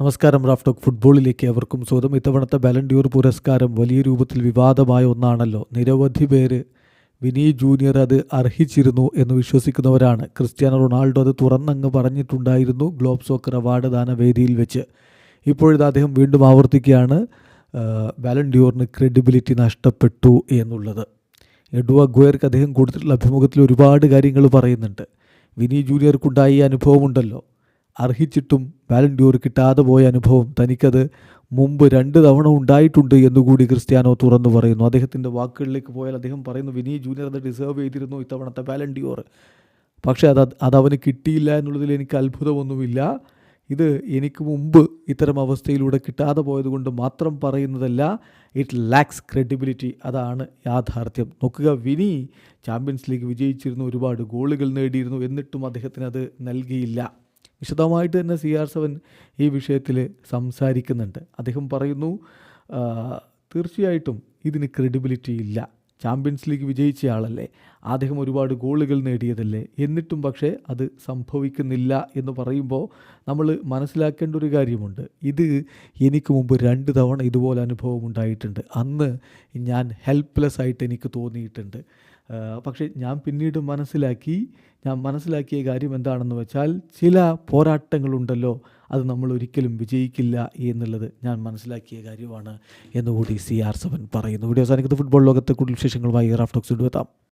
നമസ്കാരം Raf talk ഫുട്ബോളിലേക്ക് അവർക്കും സ്വന്തം ഇത്തവണത്തെ ബാലൻഡ്യൂർ പുരസ്കാരം വലിയ രൂപത്തിൽ വിവാദമായ ഒന്നാണല്ലോ. നിരവധി പേര് വിനി ജൂനിയർ അത് അർഹിച്ചിരുന്നു എന്ന് വിശ്വസിക്കുന്നവരാണ്. ക്രിസ്ത്യാനോ റൊണാൾഡോ അത് തുറന്നങ്ങ് പറഞ്ഞിട്ടുണ്ടായിരുന്നു ഗ്ലോബ് സോക്കർ അവാർഡ് ദാന വേദിയിൽ വെച്ച്. ഇപ്പോഴിത് അദ്ദേഹം വീണ്ടും ആവർത്തിക്കുകയാണ് ബാലൻഡ്യൂറിന് ക്രെഡിബിലിറ്റി നഷ്ടപ്പെട്ടു എന്നുള്ളത്. എഡുവ ഗോയർക്ക് അദ്ദേഹം കൊടുത്തിട്ടുള്ള അഭിമുഖത്തിൽ ഒരുപാട് കാര്യങ്ങൾ പറയുന്നുണ്ട്. വിനി ജൂനിയർക്കുണ്ടായ അനുഭവമുണ്ടല്ലോ. അർഹിച്ചിട്ടും വാലന്റ്യൂർ കിട്ടാതെ പോയ അനുഭവം തനിക്കത് മുമ്പ് രണ്ട് തവണ ഉണ്ടായിട്ടുണ്ട് എന്നുകൂടി ക്രിസ്ത്യാനോ തുറന്നു പറയുന്നു. അദ്ദേഹത്തിന്റെ വാക്കുകളിലേക്ക് പോയാൽ അദ്ദേഹം പറയുന്നു വിനി ജൂനിയർ അത് ഡിസേർവ് ചെയ്തിരുന്നു ഇത്തവണത്തെ ബാലൻഡ്യൂർ. പക്ഷേ അത് അത് അവന് കിട്ടിയില്ല എന്നുള്ളതിൽ എനിക്ക് അത്ഭുതമൊന്നുമില്ല. ഇത് എനിക്ക് മുമ്പ് ഇത്തരം അവസ്ഥയിലൂടെ കിട്ടാതെ പോയതുകൊണ്ട് മാത്രം പറയുന്നതല്ല ഇറ്റ് ലാക്സ് ക്രെഡിബിലിറ്റി അതാണ് യാഥാർത്ഥ്യം. നോക്കുക വിനി ചാമ്പ്യൻസ് ലീഗ് വിജയിച്ചിരുന്നു ഒരുപാട് ഗോളുകൾ നേടിയിരുന്നു എന്നിട്ടും അദ്ദേഹത്തിന് അത് നൽകിയില്ല. വിശദമായിട്ട് തന്നെ സി ആർ സെവൻ ഈ വിഷയത്തിൽ സംസാരിക്കുന്നുണ്ട്. അദ്ദേഹം പറയുന്നു തീർച്ചയായിട്ടും ഇതിന് ക്രെഡിബിലിറ്റി ഇല്ല. ചാമ്പ്യൻസ് ലീഗ് വിജയിച്ച ആളല്ലേ? അദ്ദേഹം ഒരുപാട് ഗോളുകൾ നേടിയതല്ലേ? എന്നിട്ടും പക്ഷേ അത് സംഭവിക്കുന്നില്ല എന്ന് പറയുമ്പോൾ നമ്മൾ മനസ്സിലാക്കേണ്ട ഒരു കാര്യമുണ്ട്. ഇത് എനിക്ക് മുമ്പ് രണ്ട് തവണ ഇതുപോലെ അനുഭവം ഉണ്ടായിട്ടുണ്ട്. അന്ന് ഞാൻ ഹെൽപ്ലെസ് ആയിട്ട് എനിക്ക് തോന്നിയിട്ടുണ്ട്. പക്ഷേ ഞാൻ പിന്നീട് മനസ്സിലാക്കി ഞാൻ മനസ്സിലാക്കിയ കാര്യം എന്താണെന്ന് വെച്ചാൽ ചില പോരാട്ടങ്ങളുണ്ടല്ലോ അത് നമ്മൾ ഒരിക്കലും വിജയിക്കില്ല എന്നുള്ളത് ഞാൻ മനസ്സിലാക്കിയ കാര്യമാണ് എന്നുകൂടി സി ആർ സെവൻ പറയുന്നു. വീഡിയോ അവസാനിക്കുന്ന. ഫുട്ബോൾ ലോകത്തെ കൂടുതൽ വിശേഷങ്ങളുമായി റാഫ്റ്റോക്സ് കൊണ്ടുവെത്താം